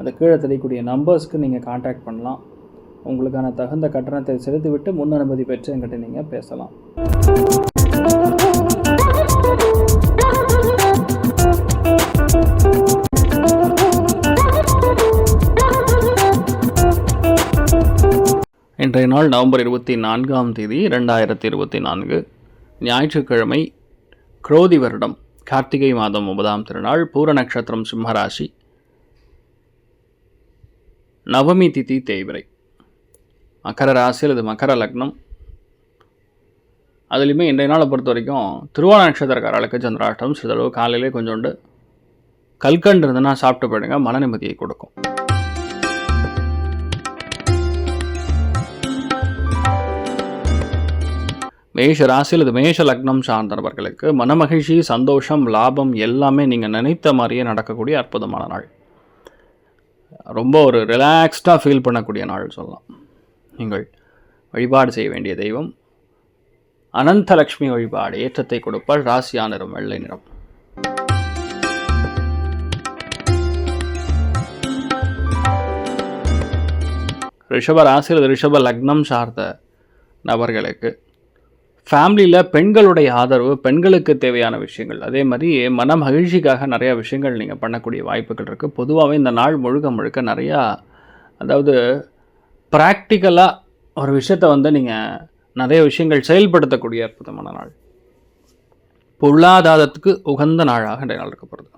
அந்த கீழே தெரியக்கூடிய நம்பர்ஸ்க்கு நீங்கள் காண்டாக்ட் பண்ணலாம். உங்களுக்கான தகுந்த கட்டணத்தை செலுத்திவிட்டு முன் அனுமதி பெற்று என்கிட்ட நீங்கள் பேசலாம். இன்றைய நாள் நவம்பர் இருபத்தி நான்காம் தேதி ரெண்டாயிரத்தி இருபத்தி நான்கு. ஞாயிற்றுக்கிழமை குரோதி வருடம். கார்த்திகை மாதம் ஒன்பதாம் திருநாள் பூர நட்சத்திரம் சிம்மராசி. நவமி திதி தேய்பிரை. மகர ராசியில் இது மகர லக்னம். அதுலேயுமே இன்றைய நாளை பொறுத்த வரைக்கும் திருவோண நட்சத்திரக்காரர்களுக்கு சந்திராஷ்டம் சிறிதளவு காலையிலே கொஞ்சோண்டு கல்கண்டு இருந்ததுன்னா சாப்பிட்டு போயிடுங்க மன நிம்மதியை கொடுக்கும். மேஷ ராசியில் இது மேஷ லக்னம் சார்ந்தவர்களுக்கு மனமகிழ்ச்சி சந்தோஷம் லாபம் எல்லாமே நீங்கள் நினைத்த மாதிரியே நடக்கக்கூடிய அற்புதமான நாள். ரொம்ப ஒரு ரிலாக்ஸ்டாக ஃபீல் பண்ணக்கூடிய நாள் சொல்லலாம். நீங்கள் வழிபாடு செய்ய வேண்டிய தெய்வம் அனந்தலக்ஷ்மி வழிபாடு ஏற்றத்தை கொடுப்பால் ராசியா நிறம் வெள்ளை நிறம். ரிஷப ராசியில் ரிஷப லக்னம் சார்ந்த நபர்களுக்கு ஃபேமிலியில் பெண்களுடைய ஆதரவு பெண்களுக்கு தேவையான விஷயங்கள். அதே மாதிரி மன மகிழ்ச்சிக்காக நிறையா விஷயங்கள் நீங்கள் பண்ணக்கூடிய வாய்ப்புகள் இருக்குது பொதுவாகவே இந்த நாள் முழுக்க முழுக்க நிறையா அதாவது ப்ராக்டிக்கலாக ஒரு விஷயத்தை வந்து நீங்கள் நிறைய விஷயங்கள் செயல்படுத்தக்கூடிய அற்புதமான நாள். பொருளாதாரத்துக்கு உகந்த நாளாக இந்த நாள் இருக்கப்படுது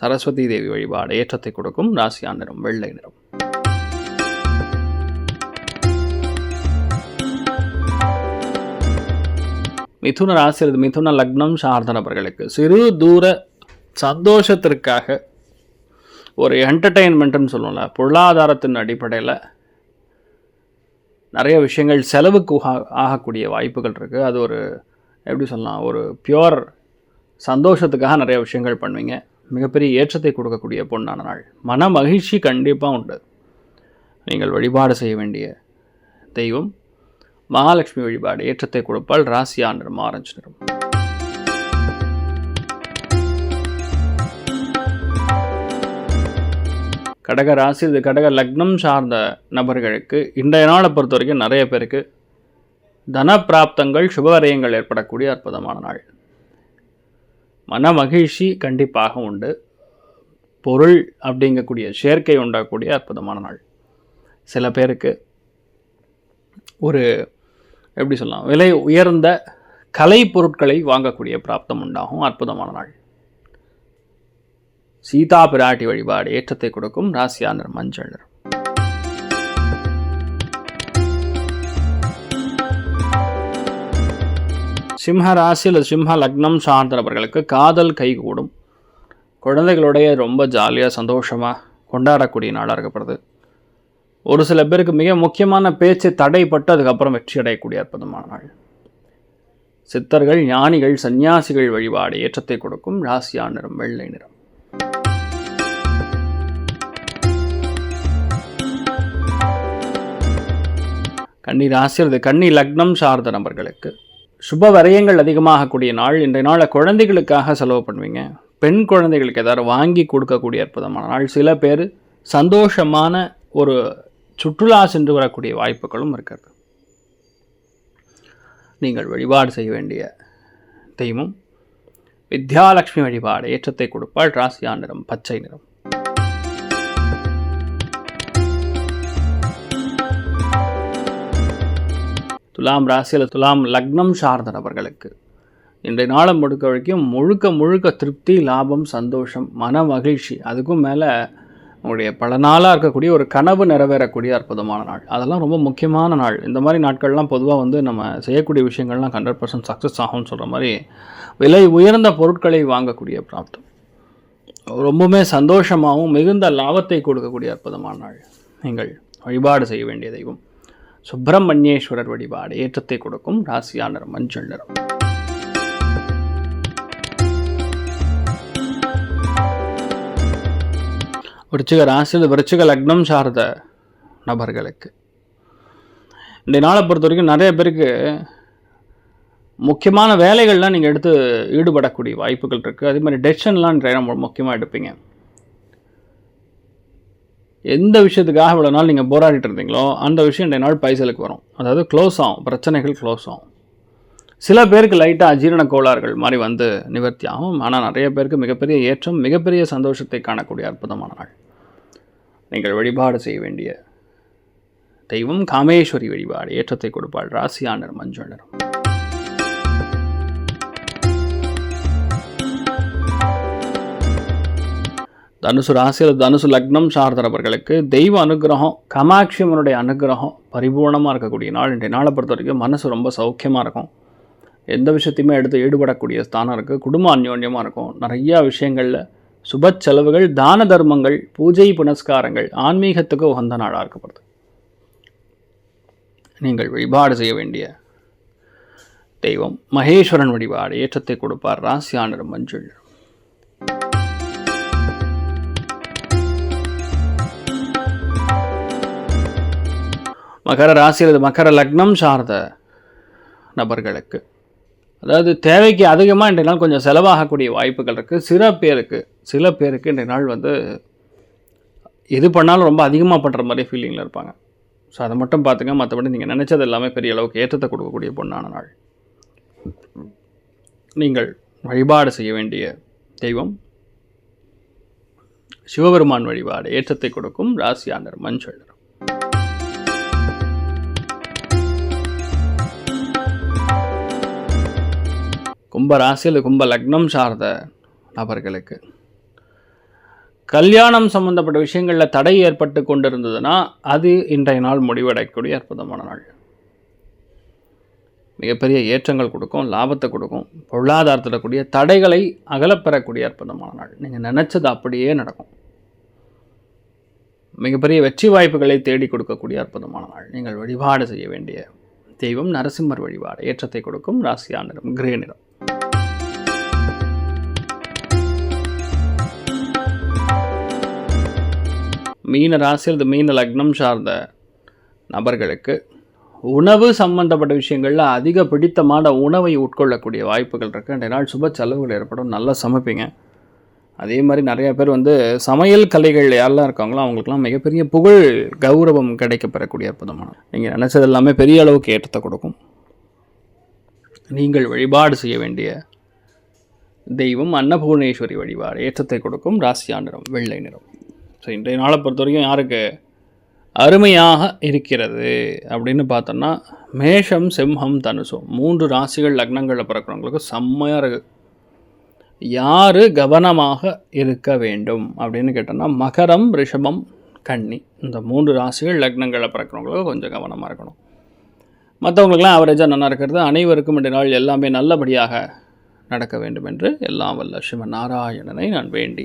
சரஸ்வதி தேவி வழிபாடு ஏற்றத்தை கொடுக்கும். ராசியா நிறம் வெள்ளை நிறம். மிதுன ராசி மிதுன லக்னம் சார்ந்த நபர்களுக்கு சிறு தூர சந்தோஷத்திற்காக ஒரு என்டர்டெயின்மெண்ட்டுன்னு சொல்லுவோம்ல பொருளாதாரத்தின் அடிப்படையில் நிறைய விஷயங்கள் செலவுக்கு ஆகக்கூடிய வாய்ப்புகள் இருக்குது அது ஒரு எப்படி சொல்லலாம் ஒரு பியோர் சந்தோஷத்துக்காக நிறைய விஷயங்கள் பண்ணுவீங்க. மிகப்பெரிய ஏற்றத்தை கொடுக்கக்கூடிய பொண்ணான நாள். மன மகிழ்ச்சி கண்டிப்பாக உண்டு. நீங்கள் வழிபாடு செய்ய வேண்டிய தெய்வம். மகாலட்சுமி வழிபாடு ஏற்றத்தை கொடுப்பால் ராசியா நிறம் ஆரஞ்சு நிறம் கடக ராசி இது கடக லக்னம் சார்ந்த நபர்களுக்கு இன்றைய நாளை பொறுத்த வரைக்கும் நிறைய பேருக்கு தன பிராப்தங்கள் சுபவரயங்கள் ஏற்படக்கூடிய அற்புதமான நாள். மன மகிழ்ச்சி கண்டிப்பாக உண்டு. பொருள் அப்படிங்கக்கூடிய சேர்க்கை உண்டாகக்கூடிய அற்புதமான நாள். சில பேருக்கு ஒரு எப்படி சொல்லலாம்? விலை உயர்ந்த கலை பொருட்களை வாங்கக்கூடிய பிராப்தம் உண்டாகும். அற்புதமான நாள். சீதா பிராட்டி வழிபாடு ஏற்றத்தை கொடுக்கும் ராசியானர் மஞ்சள். சிம்ம ராசியில் சிம்ம லக்னம் சார்ந்த நபர்களுக்கு காதல் கைகூடும். குழந்தைகளுடைய ரொம்ப ஜாலியாக சந்தோஷமாக கொண்டாடக்கூடிய நாளாக இருக்கப்படுது. ஒரு சில பேருக்கு மிக முக்கியமான பேச்சு தடைப்பட்டு அதுக்கப்புறம் வெற்றி அடையக்கூடிய அற்புதமான நாள் சித்தர்கள் ஞானிகள் சந்நியாசிகள் வழிபாடு ஏற்றத்தை கொடுக்கும் ராசியா நிறம் வெள்ளை நிறம். கன்னி ராசி அல்லது கன்னி லக்னம் சார்ந்த நபர்களுக்கு சுப வரையங்கள் அதிகமாகக்கூடிய நாள். இன்றைய நாளை குழந்தைகளுக்காக செலவு பண்ணுவீங்க. பெண் குழந்தைகளுக்கு ஏதாவது வாங்கி கொடுக்கக்கூடிய அற்புதமான நாள். சில பேர் சந்தோஷமான ஒரு சுற்றுலா சென்று வரக்கூடிய வாய்ப்புகளும் இருக்கிறது. நீங்கள் வழிபாடு செய்ய வேண்டிய தெய்வம் வித்யாலட்சுமி வழிபாடு ஏற்றத்தை கொடுப்பாள் ராசியா நிறம் பச்சை நிறம். துலாம் ராசியில் துலாம் லக்னம் சார்ந்த நபர்களுக்கு இன்றைய நாளம் முழுக்க வரைக்கும் முழுக்க முழுக்க திருப்தி லாபம் சந்தோஷம் மன மகிழ்ச்சி அதுக்கும் மேலே உங்களுடைய பல நாளாக இருக்கக்கூடிய ஒரு கனவு நிறைவேறக்கூடிய அற்புதமான நாள். அதெல்லாம் ரொம்ப முக்கியமான நாள். இந்த மாதிரி நாட்கள்லாம் பொதுவாக வந்து நம்ம செய்யக்கூடிய விஷயங்கள்லாம் ஹண்ட்ரட் பர்சன்ட் சக்ஸஸ் ஆகும்னு சொல்கிற மாதிரி விலை உயர்ந்த பொருட்களை வாங்கக்கூடிய பிராப்தம். ரொம்பவுமே சந்தோஷமாகவும் மிகுந்த லாபத்தை கொடுக்கக்கூடிய அற்புதமான நாள். நீங்கள் வழிபாடு செய்ய வேண்டிய தெய்வம். சுப்பிரமணியேஸ்வரர் வழிபாடு ஏற்றத்தை கொடுக்கும். ராசியானர் மஞ்சள் நிறம். விருச்சிக ராசி விருச்சிக லக்னம் சார்ந்த நபர்களுக்கு. இந்த நாளை பொறுத்த வரைக்கும் நிறைய பேருக்கு முக்கியமான வேலைகள்லாம் நீங்கள் எடுத்து ஈடுபடக்கூடிய வாய்ப்புகள் இருக்குது அதே மாதிரி டெசிஷன்லாம் ரொம்ப முக்கியமாக எடுப்பீங்க. எந்த விஷயத்துக்காக இவ்வளோ நாள் நீங்கள் போராடிட்டு இருந்தீங்களோ அந்த விஷயம் இன்றைய நாள் பைசலுக்கு வரும். அதாவது க்ளோஸ் ஆகும். பிரச்சனைகள் க்ளோஸ் ஆகும். சில பேருக்கு லைட்டாக அஜீரண கோளாறுகள் மாதிரி வந்து நிவர்த்தி ஆகும் ஆனால் நிறைய பேருக்கு மிகப்பெரிய ஏற்றம் மிகப்பெரிய சந்தோஷத்தை காணக்கூடிய அற்புதமான நாள். நீங்கள் வழிபாடு செய்ய வேண்டிய தெய்வம் காமேஸ்வரி வழிபாடு. ஏற்றத்தை கொடுப்பாள் ராசியானர் மஞ்சள் நிறம் தனுசு ராசியில் தனுசு லக்னம் சார்ந்தவர்களுக்கு தெய்வ அனுகிரகம் காமாட்சி அம்மனுடைய அனுகிரகம் பரிபூர்ணமாக இருக்கக்கூடிய நாள். இன்றைய நாளை பொறுத்த வரைக்கும் மனசு ரொம்ப சௌக்கியமாக இருக்கும். எந்த விஷயத்தையுமே எடுத்து ஈடுபடக்கூடிய ஸ்தானம் இருக்குது குடும்ப அந்யோன்யமாக இருக்கும். நிறையா விஷயங்களில் சுப செலவுகள் தான தர்மங்கள் பூஜை புனஸ்காரங்கள் ஆன்மீகத்துக்கு உகந்த நாளாக இருக்கப்படுது. நீங்கள் வழிபாடு செய்ய வேண்டிய தெய்வம் மகேஸ்வரன் வழிபாடு ஏற்றத்தை கொடுப்பார் ராசியானர் மஞ்சள். மகர ராசியில் மகர லக்னம் சார்ந்த நபர்களுக்கு அதாவது தேவைக்கு அதிகமாக இன்றைய நாள் கொஞ்சம் செலவாகக்கூடிய வாய்ப்புகள் இருக்குது சில பேருக்கு சில பேருக்கு இன்றைய நாள் வந்து எது பண்ணாலும் ரொம்ப அதிகமாக பண்ணுற மாதிரி ஃபீலிங்கில் இருப்பாங்க. ஸோ அதை மட்டும் பார்த்துங்க. மற்றபடி நீங்கள் நினச்சது எல்லாமே பெரிய அளவுக்கு ஏற்றத்தை கொடுக்கக்கூடிய பொண்ணான நாள். நீங்கள் வழிபாடு செய்ய வேண்டிய தெய்வம். சிவபெருமான் வழிபாடு ஏற்றத்தை கொடுக்கும் ராசியானர் மஞ்சள் கும்ப ராசியில் கும்ப லக்னம் சார்ந்த நபர்களுக்கு. கல்யாணம் சம்மந்தப்பட்ட விஷயங்களில் தடை ஏற்பட்டு கொண்டிருந்ததுன்னா அது இன்றைய நாள் முடிவடையக்கூடிய அற்புதமான நாள். மிகப்பெரிய ஏற்றங்கள் கொடுக்கும் லாபத்தை கொடுக்கும் பொருளாதாரத்தில் கூடிய தடைகளை அகலப்பெறக்கூடிய அற்புதமான நாள். நீங்கள் நினச்சது அப்படியே நடக்கும். மிகப்பெரிய வெற்றி வாய்ப்புகளை தேடி கொடுக்கக்கூடிய அற்புதமான நாள். நீங்கள் வழிபாடு செய்ய வேண்டிய தெய்வம் நரசிம்மர் வழிபாடு. ஏற்றத்தை கொடுக்கும் ராசியா நிறம் கிரே நிறம் மீன ராசியில் அல்லது மீன லக்னம் சார்ந்த நபர்களுக்கு உணவு சம்பந்தப்பட்ட விஷயங்களில் அதிக பிடித்தமான உணவை உட்கொள்ளக்கூடிய வாய்ப்புகள் இருக்குது ரெண்டு நாள் சுப செலவுகள் ஏற்படும். நல்லா சமைப்பீங்க. அதே மாதிரி நிறையா பேர் வந்து சமையல் கலைகள் யாரெல்லாம் இருக்காங்களோ அவங்களுக்குலாம் மிகப்பெரிய புகழ் கௌரவம் கிடைக்கப்பெறக்கூடிய அற்புதமான நீங்கள் நினச்சது எல்லாமே பெரிய அளவுக்கு ஏற்றத்தை கொடுக்கும். நீங்கள் வழிபாடு செய்ய வேண்டிய தெய்வம் அன்னபூர்ணேஸ்வரி வழிபாடு ஏற்றத்தை கொடுக்கும். ராசியா நிறம் வெள்ளை நிறம். ஸோ இன்றைய நாளை பொறுத்த வரைக்கும் யாருக்கு? அருமையாக இருக்கிறது. அப்படின்னு பார்த்தோன்னா மேஷம் சிம்ஹம் தனுசம் மூன்று ராசிகள் லக்னங்களில் பிறக்கிறவங்களுக்கு செம்மையாக இருக்குது யார் கவனமாக இருக்க வேண்டும்? அப்படின்னு கேட்டோன்னா மகரம் ரிஷபம் கன்னி. இந்த மூன்று ராசிகள் லக்னங்களில் பிறக்கிறவங்களுக்கு கொஞ்சம் கவனமாக இருக்கணும். மற்றவங்களுக்குலாம் ஆவரேஜாக நல்லா இருக்கிறது. அனைவருக்கும் இன்றைய நாள் எல்லாமே நல்லபடியாக நடக்க வேண்டும் என்று எல்லாம் வல்ல சிவ நாராயணனை நான் வேண்டி